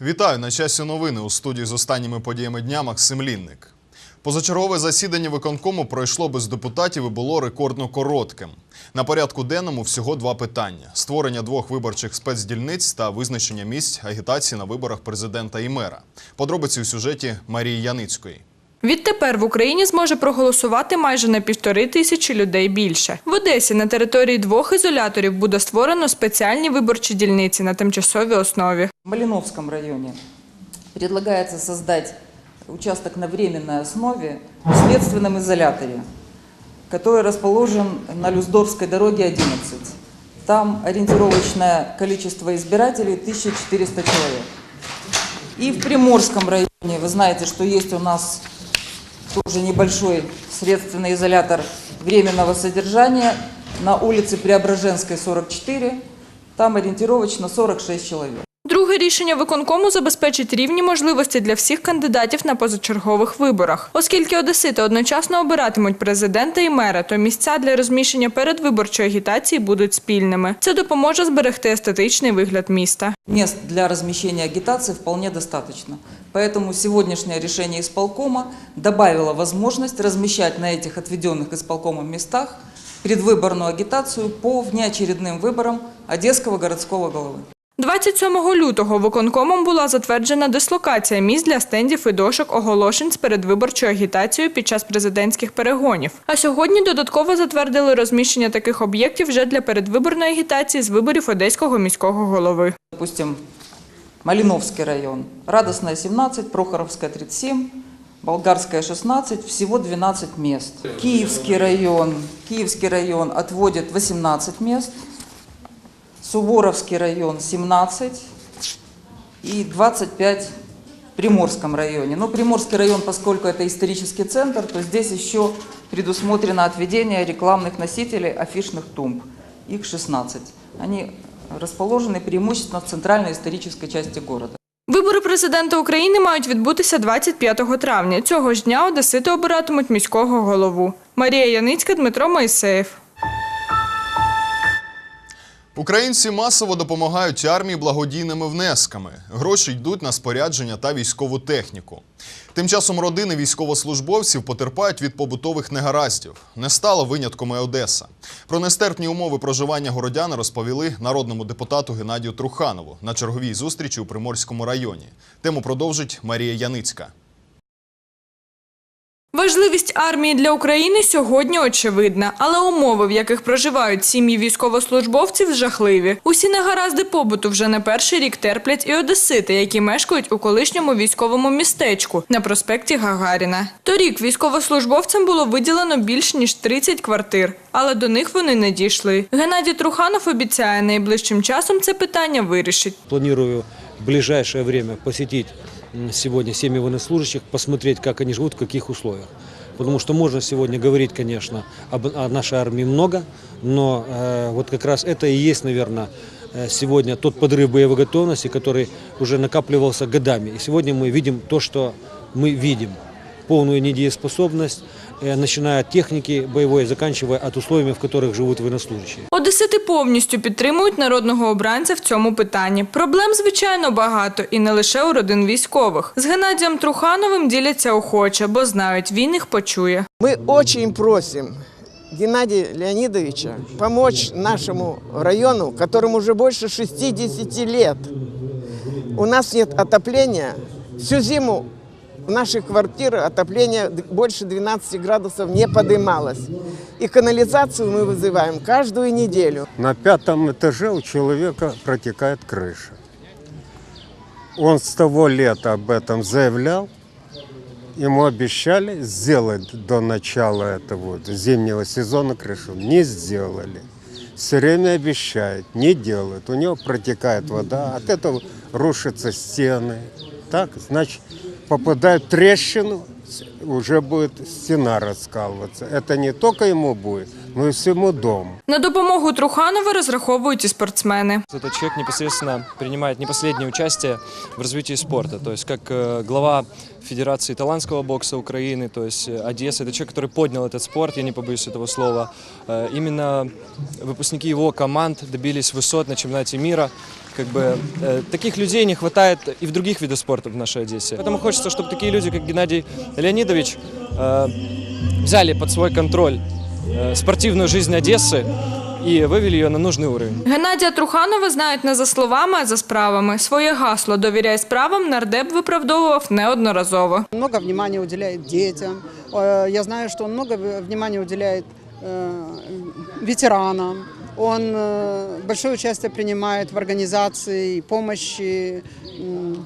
Вітаю на часі новини у студії з останніми подіями дня Максим Лінник. Позачергове засідання виконкому пройшло без депутатів і було рекордно коротким. На порядку денному всього два питання: створення двох виборчих спецдільниць та визначення місць агітації на виборах президента і мера. Подробиці у сюжеті Марії Яницької. Відтепер в Україні зможе проголосувати майже на півтори тисячі людей більше. В Одесі на території двох ізоляторів буде створено спеціальні виборчі дільниці на тимчасовій основі. В Малиновском районе предлагается создать участок на временной основе в следственном изоляторе, который расположен на Люсдорфской дороге 11. Там ориентировочное количество избирателей 1400 человек. И в Приморском районе, вы знаете, что есть у нас тоже небольшой средственный изолятор временного содержания на улице Преображенской, 44. Там ориентировочно 46 человек. Друге рішення виконкому забезпечить рівні можливості для всіх кандидатів на позачергових виборах. Оскільки одесити одночасно обиратимуть президента і мера, то місця для розміщення передвиборчої агітації будуть спільними. Це допоможе зберегти естетичний вигляд міста. Мест для размещения агитации вполне достаточно. Поэтому сегодняшнее решение исполкома добавило возможность размещать на этих отведенных исполкомом местах предвыборную агитацию по внеочередным выборам Одесского городского головы. 27 лютого виконкомом була затверджена дислокація місць для стендів і дошок оголошень з передвиборчою агітацією під час президентських перегонів. А сьогодні додатково затвердили розміщення таких об'єктів вже для передвиборної агітації з виборів одеського міського голови. Допустим, Малиновский район, Радостная 17, Прохоровская 37, Болгарская 16, всего 12 мест. Киевский район, Киевский район отводит 18 мест, Суворовский район 17 и 25 в Приморском районе. Но Приморский район, поскольку это исторический центр, то здесь еще предусмотрено отведение рекламных носителей афишных тумб. Их 16. Они расположены преимущественно в центральной исторической части города. Вибори президента України мають відбутися 25 травня. Цього ж дня одесити обиратимуть міського голову. Марія Яницька, Дмитро Моїсеєв. Українці масово допомагають армії благодійними внесками. Гроші йдуть на спорядження та військову техніку. Тим часом родини військовослужбовців потерпають від побутових негараздів. Не стало винятком і Одеса. Про нестерпні умови проживання городян розповіли народному депутату Геннадію Труханову на черговій зустрічі у Приморському районі. Тему продовжить Марія Яницька. Важливість армії для України сьогодні очевидна, але умови, в яких проживають сім'ї військовослужбовців, жахливі. Усі негаразди побуту вже не перший рік терплять і одесити, які мешкають у колишньому військовому містечку на проспекті Гагаріна. Торік військовослужбовцям було виділено більш ніж 30 квартир, але до них вони не дійшли. Геннадій Труханов обіцяє, найближчим часом це питання вирішить. Планирую в ближайшее время посетить м, сегодня семьи военнослужащих, посмотреть, как они живут, в каких условиях. Потому что можно сегодня говорить, конечно, об, о нашей армии много, но э, вот как раз это и есть, наверное, э, сегодня тот подрыв боевой готовности, который уже накапливался годами. И сегодня мы видим то, что мы видим. Полную недееспособность, э, начиная от техники боевой, заканчивая от условий, в которых живут военнослужащие. Одесити повністю підтримують народного обранця в цьому питанні. Проблем, звичайно, багато, і не лише у родин військових. З Геннадієм Трухановим діляться охоче, бо знають, він їх почує. Мы очень просим Геннадия Леонидовича помочь нашему району, которому уже больше 60 лет. У нас нет отопления. Всю зиму в нашей квартиры отопление больше 12 градусов не поднималось. И канализацию мы вызываем каждую неделю. На пятом этаже у человека протекает крыша. Он с того лета об этом заявлял. Ему обещали сделать до начала этого зимнего сезона крышу. Не сделали. Все время обещают, не делают. У него протекает вода, от этого рушатся стены. Так, значит, попадают в трещину, уже будет стена раскалываться. Это не только ему будет, но и всему дому. На допомогу Труханова розраховують і спортсмени. Этот человек непосредственно принимает не последнее участие в развитии спорта. То есть как э, глава Федерации талантского бокса Украины, то есть э, Одесса, это человек, который поднял этот спорт, я не побоюсь этого слова. Э, Именно выпускники его команд добились высот на чемпионате мира. Как бы э, таких людей не хватает и в других видах спорта в нашей Одессе. Поэтому хочется, чтобы такие люди, как Геннадий Леонидович, э, взяли под свой контроль э, спортивную жизнь Одессы и вывели ее на нужный уровень. Геннадія Труханова знають не за словами, а за справами. Своє гасло «Довіряй справам» нардеп виправдовував неодноразово. много внимания уделяет детям. Э, Я знаю, что он много в- внимания уделяет э, ветеранам. Он э, большое участие принимает в организации и помощи м,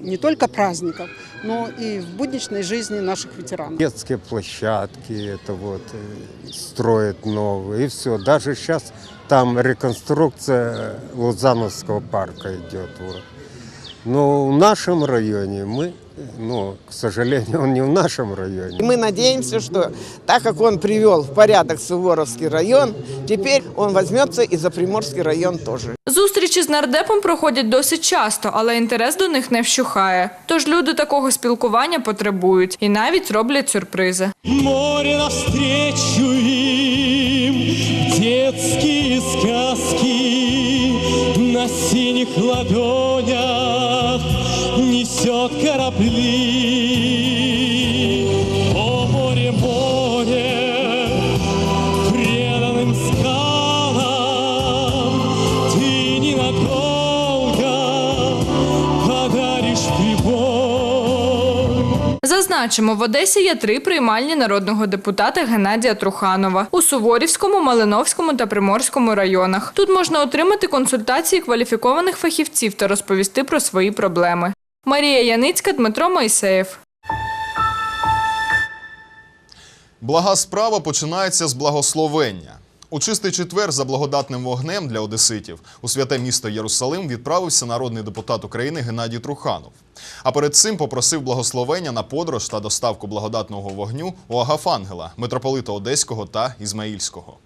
не только праздников, но и в будничной жизни наших ветеранов. Детские площадки, это вот э, строят новые, и все. Даже сейчас там реконструкция Лузановского парка идет. Вот. Но в нашем районе мы, э, ну, к сожалению, он не в нашем районе. И мы надеемся, что так как он привел в порядок Суворовский район, теперь он возьмется и за Приморский район тоже. Зустрічі з нардепом проходять досить часто, але інтерес до них не вщухає. Тож люди такого спілкування потребують і навіть роблять сюрпризи. Море навстречу им, детские сказки на синих ладонях несет корабли. О море, море, преданным скалам ты ненадолго подаришь прибой. Зазначимо, в Одесі є три приймальні народного депутата Геннадія Труханова у Суворівському, Малиновському та Приморському районах. Тут можна отримати консультації кваліфікованих фахівців та розповісти про свої проблеми. Марія Яницька, Дмитро Моїсеєв. Блага справа починається з благословення. У чистий четвер за благодатним вогнем для одеситів у святе місто Єрусалим відправився народний депутат України Геннадій Труханов. А перед цим попросив благословення на подорож та доставку благодатного вогню у Агафангела, митрополита Одеського та Ізмаїльського.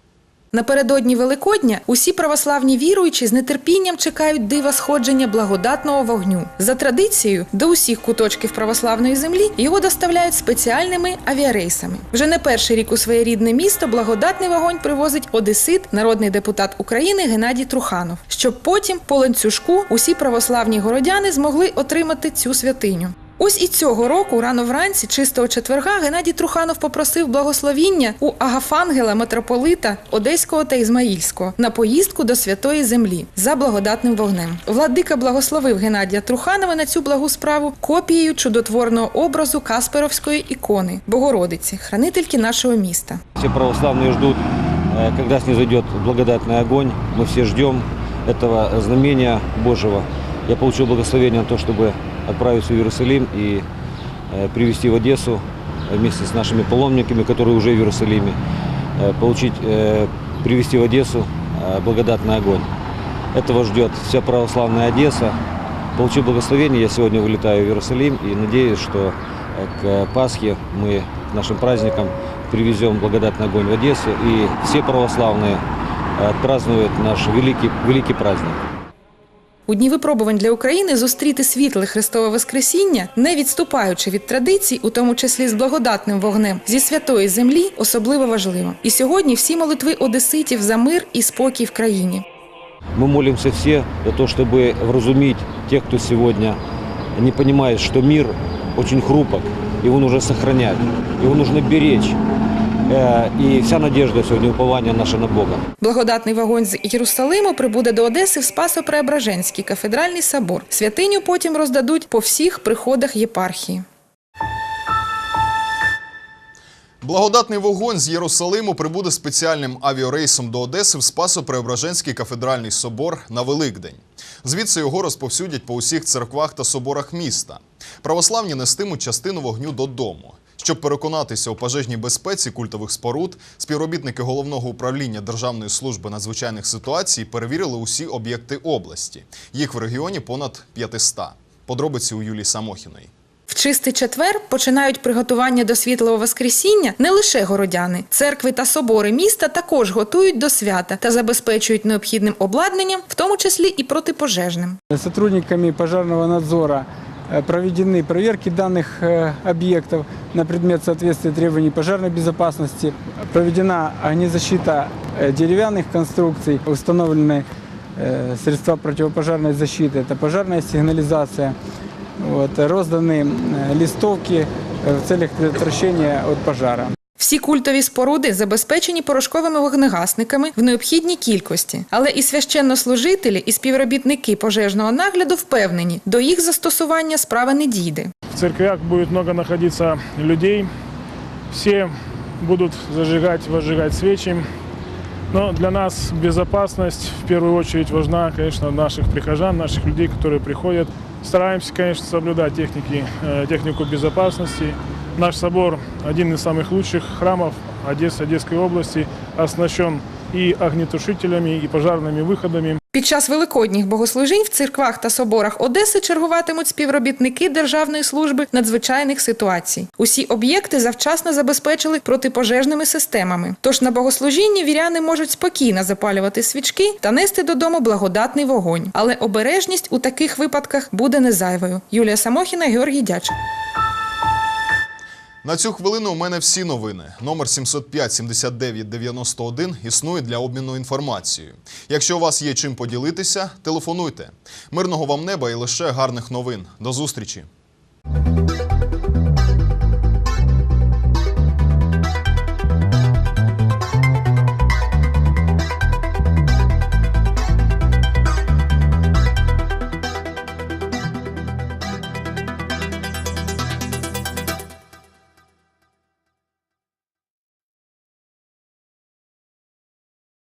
Напередодні Великодня усі православні віруючі з нетерпінням чекають дива сходження благодатного вогню. За традицією, до усіх куточків православної землі його доставляють спеціальними авіарейсами. Вже не перший рік у своє рідне місто благодатний вогонь привозить одесит, народний депутат України Геннадій Труханов, щоб потім по ланцюжку усі православні городяни змогли отримати цю святиню. Ось і цього року, рано вранці, чистого четверга, Геннадій Труханов попросив благословіння у Агафангела митрополита Одеського та Ізмаїльського на поїздку до святої землі за благодатним вогнем. Владика благословив Геннадія Труханова на цю благу справу копією чудотворного образу Касперовської ікони Богородиці, хранительки нашого міста. Все православные ждут, э, когда снизойдет благодатный огонь. Мы все ждем этого знамения Божьего. Я получил благословение на то, чтобы отправиться в Иерусалим и э, привезти в Одессу вместе с нашими паломниками, которые уже в Иерусалиме, э, получить, э, привезти в Одессу э, благодатный огонь. Этого ждет вся православная Одесса. Получив благословение, я сегодня вылетаю в Иерусалим и надеюсь, что э, к Пасхе мы к нашим праздникам привезем благодатный огонь в Одессу, и все православные э, отпразднуют наш великий, великий праздник. У дні випробувань для України зустріти світле Христове Воскресіння, не відступаючи від традицій, у тому числі з благодатним вогнем зі святої землі, особливо важливо. І сьогодні всі молитви одеситів за мир і спокій в країні. Мы молимся все за то, чтобы вразумить тех, кто сегодня не понимает, что мир очень хрупок, его нужно сохранять, его нужно беречь. Э, И вся надежда сегодня, упование наше на Бога. Благодатний вогонь з Єрусалиму прибуде до Одеси в Спасо-Преображенський кафедральний собор. Святиню потім роздадуть по всіх приходах єпархії. Благодатний вогонь з Єрусалиму прибуде спеціальним авіарейсом до Одеси в Спасо-Преображенський кафедральний собор на Великдень. Звідси його розповсюдять по усіх церквах та соборах міста. Православні нестимуть частину вогню додому. Щоб переконатися у пожежній безпеці культових споруд, співробітники головного управління Державної служби надзвичайних ситуацій перевірили усі об'єкти області. Їх в регіоні понад 500. Подробиці у Юлії Самохіної. В чистий четвер починають приготування до світлого воскресіння не лише городяни. Церкви та собори міста також готують до свята та забезпечують необхідним обладнанням, в тому числі і протипожежним. Сотрудниками пожарного надзора э, проведены проверки данных э, объектов на предмет соответствия требований пожарной безопасности. Проведена огнезащита э, деревянных конструкций, установлены э, средства противопожарной защиты, это пожарная сигнализация. Вот, розданы э, листовки э, в целях предотвращения от пожара. Всі культові споруди забезпечені порошковими вогнегасниками в необхідній кількості, але і священнослужителі, і співробітники пожежного нагляду впевнені, до їх застосування справа не дійде. В церквях будет много находиться людей. Все будут зажигать, возжигать свечи. Но для нас безопасность в первую очередь важна, конечно, наших прихожан, наших людей, которые приходят. Стараемся, конечно, соблюдать техники, э, технику безопасности. Наш собор один из самых лучших храмов Одессы, Одесской области, оснащен и огнетушителями, и пожарными выходами. Під час великодніх богослужінь в церквах та соборах Одеси чергуватимуть співробітники Державної служби надзвичайних ситуацій. Усі об'єкти завчасно забезпечили протипожежними системами. Тож на богослужінні віряни можуть спокійно запалювати свічки та нести додому благодатний вогонь. Але обережність у таких випадках буде не зайвою. Юлія Самохіна, Георгій Дячик. На цю хвилину у мене всі новини. Номер 705 79 91 існує для обміну інформацією. Якщо у вас є чим поділитися, телефонуйте. Мирного вам неба і лише гарних новин. До зустрічі!